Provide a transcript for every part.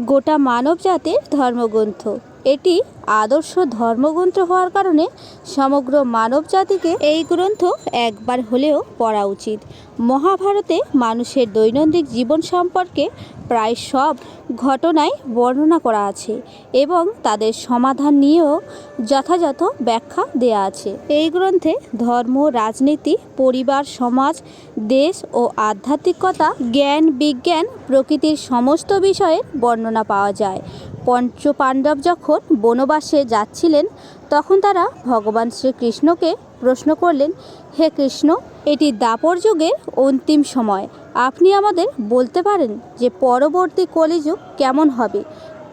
গোটা মানবজাতির ধর্মগ্রন্থ। এটি আদর্শ ধর্মগ্রন্থ হওয়ার কারণে সমগ্র মানব জাতিকে এই গ্রন্থ একবার হলেও পড়া উচিত। মহাভারতে মানুষের দৈনন্দিন জীবন সম্পর্কে প্রায় সব ঘটনায় বর্ণনা করা আছে এবং তাদের সমাধান নিয়েও যথাযথ ব্যাখ্যা দেয়া আছে। এই গ্রন্থে ধর্ম, রাজনীতি, পরিবার, সমাজ, দেশ ও আধ্যাত্মিকতা, জ্ঞান, বিজ্ঞান প্রকৃতির সমস্ত বিষয়ের বর্ণনা পাওয়া যায়। পঞ্চ পাণ্ডব যখন বনবাসে যাচ্ছিলেন, তখন তারা ভগবান শ্রীকৃষ্ণকে প্রশ্ন করলেন, হে কৃষ্ণ, এটি দাপর যুগের অন্তিম সময়। আপনি আমাদের বলতে পারেন যে পরবর্তী কলিযুগ কেমন হবে?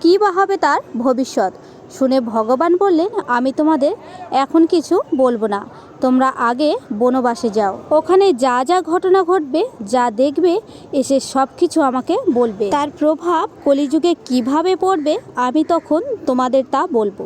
কী বা হবে তার ভবিষ্যৎ? শুনে ভগবান বললেন, আমি তোমাদের এখন কিছু বলব না। তোমরা আগে বনবাসে যাও। ওখানে যা যা ঘটনা ঘটবে, যা দেখবে, এসে সব কিছু আমাকে বলবে। তার প্রভাব কলিযুগে কীভাবে পড়বে, আমি তখন তোমাদের তা বলব।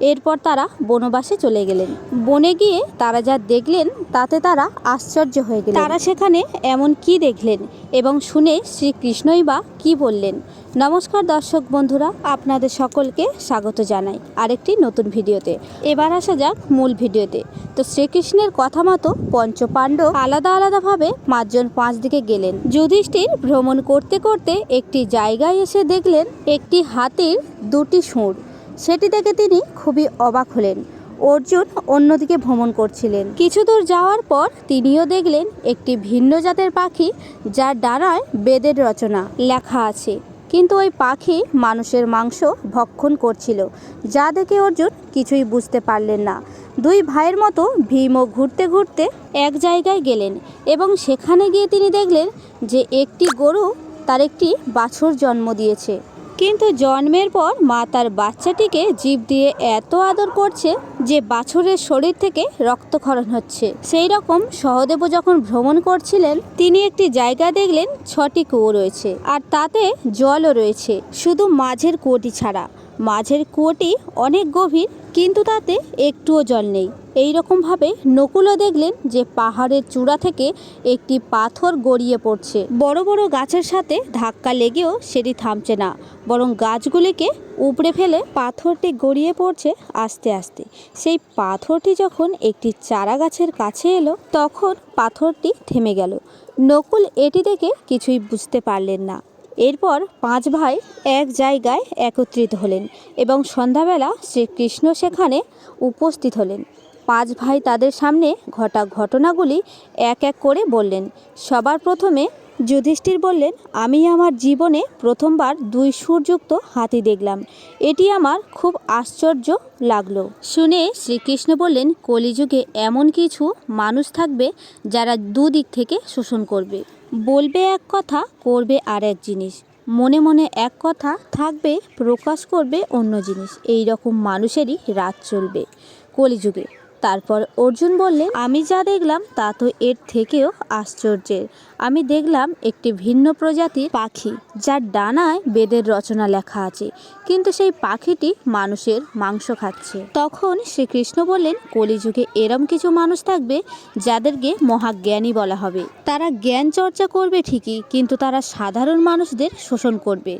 এরপর তারা বনবাসে চলে গেলেন। বনে গিয়ে তারা যা দেখলেন, তাতে তারা আশ্চর্য হয়ে গেলেন। তারা সেখানে এমন কি দেখলেন এবং শুনে শ্রীকৃষ্ণই বা কি বললেন? নমস্কার দর্শক বন্ধুরা, আপনাদের সকলকে স্বাগত জানাই আরেকটি নতুন ভিডিওতে। এবার আসা যাক মূল ভিডিওতে। তো শ্রীকৃষ্ণের কথা মতো পঞ্চপাণ্ডব আলাদা আলাদাভাবে পাঁচজন পাঁচ দিকে গেলেন। যুধিষ্ঠির ভ্রমণ করতে করতে একটি জায়গায় এসে দেখলেন একটি হাতির দুটি সুর সেটি দেখে তিনি খুবই অবাক হলেন। অর্জুন অন্যদিকে ভ্রমণ করছিলেন। কিছু দূর যাওয়ার পর তিনিও দেখলেন একটি ভিন্ন জাতের পাখি যার ডানায় বেদের রচনা লেখা আছে। কিন্তু ওই পাখি মানুষের মাংস ভক্ষণ করছিল। যা দেখে অর্জুন কিছুই বুঝতে পারলেন না। দুই ভাইয়ের মতো ভীমও ঘুরতে ঘুরতে এক জায়গায় গেলেন এবং সেখানে গিয়ে তিনি দেখলেন যে একটি গরু তার একটি বাছুর জন্ম দিয়েছে। কিন্তু জন্মের পর মা তার বাচ্চাটিকে জীব দিয়ে এত আদর করছে যে বাছুরের শরীর থেকে রক্তক্ষরণ হচ্ছে। সেই রকম সহদেব যখন ভ্রমণ করছিলেন, তিনি একটি জায়গা দেখলেন, ছটি কুয়ো রয়েছে আর তাতে জলও রয়েছে, শুধু মাঝের কুয়োটি ছাড়া। মাঝের কুয়োটি অনেক গভীর, কিন্তু তাতে একটুও জল নেই। এই রকমভাবে নকুলও দেখলেন যে পাহাড়ের চূড়া থেকে একটি পাথর গড়িয়ে পড়ছে। বড় বড় গাছের সাথে ধাক্কা লেগেও সেটি থামছে না, বরং গাছগুলিকে উপড়ে ফেলে পাথরটি গড়িয়ে পড়ছে আস্তে আস্তে। সেই পাথরটি যখন একটি চারা গাছের কাছে এলো, তখন পাথরটি থেমে গেল। নকুল এটি দেখে কিছুই বুঝতে পারলেন না। এরপর পাঁচ ভাই এক জায়গায় একত্রিত হলেন এবং সন্ধ্যাবেলা শ্রীকৃষ্ণ সেখানে উপস্থিত হলেন। পাঁচ ভাই তাদের সামনে ঘটা ঘটনাগুলি এক এক করে বললেন। সবার প্রথমে যুধিষ্ঠির বললেন, আমি আমার জীবনে প্রথমবার দুই সুরযুক্ত হাতি দেখলাম। এটি আমার খুব আশ্চর্য লাগল। শুনে শ্রীকৃষ্ণ বললেন, কলিযুগে এমন কিছু মানুষ থাকবে যারা দুদিক থেকে শোষণ করবে। বলবে এক কথা, করবে আর এক জিনিস। মনে মনে এক কথা থাকবে, প্রকাশ করবে অন্য জিনিস। এই রকম মানুষেরই রাত চলবে কলিযুগে। তারপর অর্জুন বললেন, আমি যা দেখলাম তা তো এর থেকেও আশ্চর্যের। আমি দেখলাম একটি ভিন্ন প্রজাতির পাখি, যার ডানায় বেদের রচনা লেখা আছে, কিন্তু সেই পাখিটি মানুষের মাংস খাচ্ছে। তখন শ্রীকৃষ্ণ বললেন, কলিযুগে এরম কিছু মানুষ থাকবে যাদেরকে মহাজ্ঞানী বলা হবে। তারা জ্ঞান চর্চা করবে ঠিকই, কিন্তু তারা সাধারণ মানুষদের শোষণ করবে।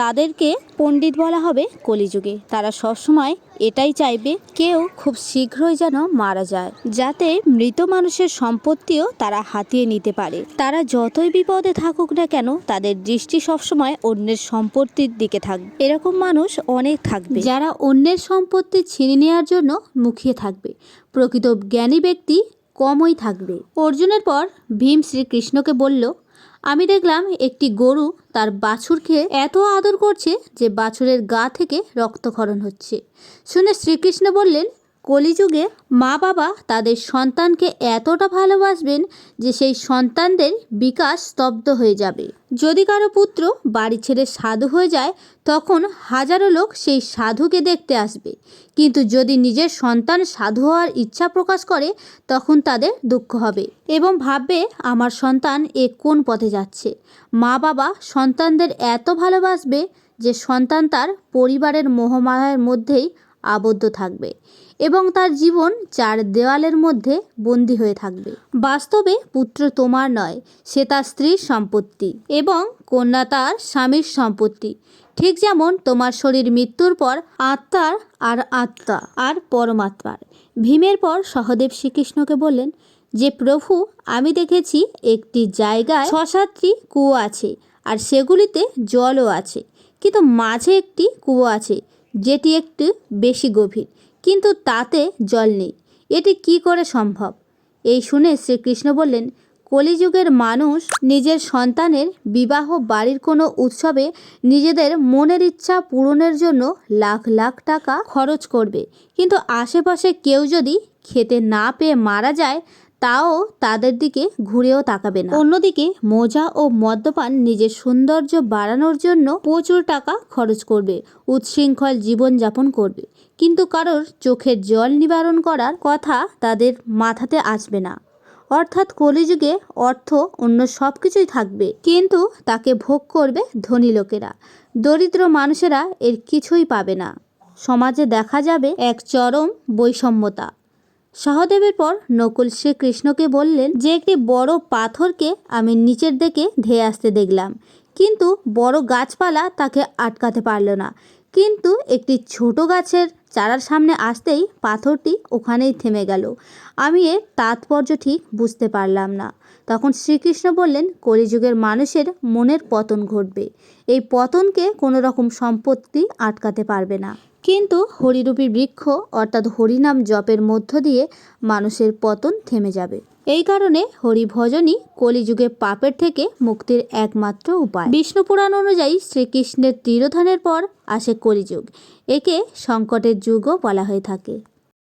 তাদেরকে পণ্ডিত বলা হবে কলিযুগে। তারা সবসময় এটাই চাইবে, কেউ খুব শীঘ্রই যেন মারা যায়, যাতে মৃত মানুষের সম্পত্তিও তারা হাতিয়ে নিতে পারে। তারা যতই বিপদে থাকুক না কেন, তাদের দৃষ্টি সবসময় অন্যের সম্পত্তির দিকে থাকবে এরকম মানুষ অনেক থাকবে। যারা অন্যের সম্পত্তি ছিনিয়ে নেওয়ার জন্য মুখিয়ে থাকবে, প্রকৃত জ্ঞানী ব্যক্তি কমই থাকবে। অর্জুনের পর ভীম শ্রীকৃষ্ণকে বলল আমি দেখলাম একটি গরু তার বাছুরকে এত আদর করছে যে বাছুরের গা থেকে রক্তক্ষরণ হচ্ছে। শুনে শ্রীকৃষ্ণ বললেন কলিযুগে মা বাবা তাদের সন্তানকে এতটা ভালোবাসবেন যে সেই সন্তানদের বিকাশ স্তব্ধ হয়ে যাবে। যদি কারও পুত্র বাড়ি ছেড়ে সাধু হয়ে যায়, তখন হাজারো লোক সেই সাধুকে দেখতে আসবে। কিন্তু যদি নিজের সন্তান সাধু হওয়ার ইচ্ছা প্রকাশ করে, তখন তাদের দুঃখ হবে। এবং ভাববে, আমার সন্তান এ কোন পথে যাচ্ছে? মা বাবা সন্তানদের এত ভালোবাসবে যে সন্তান তার পরিবারের মোহমায়ার মধ্যেই আবদ্ধ থাকবে এবং তার জীবন চার দেওয়ালের মধ্যে বন্দি হয়ে থাকবে। বাস্তবে পুত্র তোমার নয়, সে তার স্ত্রীর সম্পত্তি এবং কন্যা তার স্বামীর সম্পত্তি। ঠিক যেমন তোমার শরীর মৃত্যুর পর আত্মার আর আত্মা আর পরমাত্মার। ভীমের পর সহদেব শ্রীকৃষ্ণকে বললেন, যে প্রভু, আমি দেখেছি একটি জায়গায় ছ সাতটি কুয়ো আছে আর সেগুলিতে জলও আছে। কিন্তু মাঝে একটি কুয়ো আছে যেটি একটু বেশি গভীর, কিন্তু তাতে জল নেই। এটি কি করে সম্ভব? এই শুনে শ্রীকৃষ্ণ বললেন, কলিযুগের মানুষ নিজের সন্তানের বিবাহ বাড়ির কোনো উৎসবে নিজেদের মনের ইচ্ছা পূরণের জন্য লাখ লাখ টাকা খরচ করবে। কিন্তু আশেপাশে কেউ যদি খেতে না পেয়ে মারা যায় তাও তাদের দিকে ঘুরেও তাকাবে না। অন্যদিকে মোজা ও মদ্যপান নিজের সৌন্দর্য বাড়ানোর জন্য প্রচুর টাকা খরচ করবে উচ্ছৃঙ্খল জীবনযাপন করবে। কিন্তু কারোর চোখের জল নিবারণ করার কথা তাদের মাথাতে আসবে না। অর্থাৎ কলিযুগে অর্থ অন্য সব কিছুই থাকবে। কিন্তু তাকে ভোগ করবে ধনী লোকেরা। দরিদ্র মানুষেরা এর কিছুই পাবে না। সমাজে দেখা যাবে এক চরম বৈষম্যতা। সহদেবের পর নকুল শ্রীকৃষ্ণকে বললেন, যে একটি বড় পাথরকে আমি নিচের দিকে ধেয়ে আসতে দেখলাম। কিন্তু বড় গাছপালা তাকে আটকাতে পারল না। কিন্তু একটি ছোট গাছের চারার সামনে আসতেই পাথরটি ওখানেই থেমে গেল। আমি এর তাৎপর্য ঠিক বুঝতে পারলাম না। তখন শ্রীকৃষ্ণ বললেন, কলিযুগের মানুষের মনের পতন ঘটবে। এই পতনকে কোনো রকম সম্পত্তি আটকাতে পারবে না। কিন্তু হরিরূপী বৃক্ষ, অর্থাৎ হরিনাম জপের মধ্য দিয়ে মানুষের পতন থেমে যাবে। এই কারণে হরিভজনই কলিযুগে পাপের থেকে মুক্তির একমাত্র উপায়। বিষ্ণু পুরাণ অনুযায়ী শ্রীকৃষ্ণের তিরোধানের পর আসে কলিযুগ। একে সংকটের যুগও বলা হয়ে থাকে।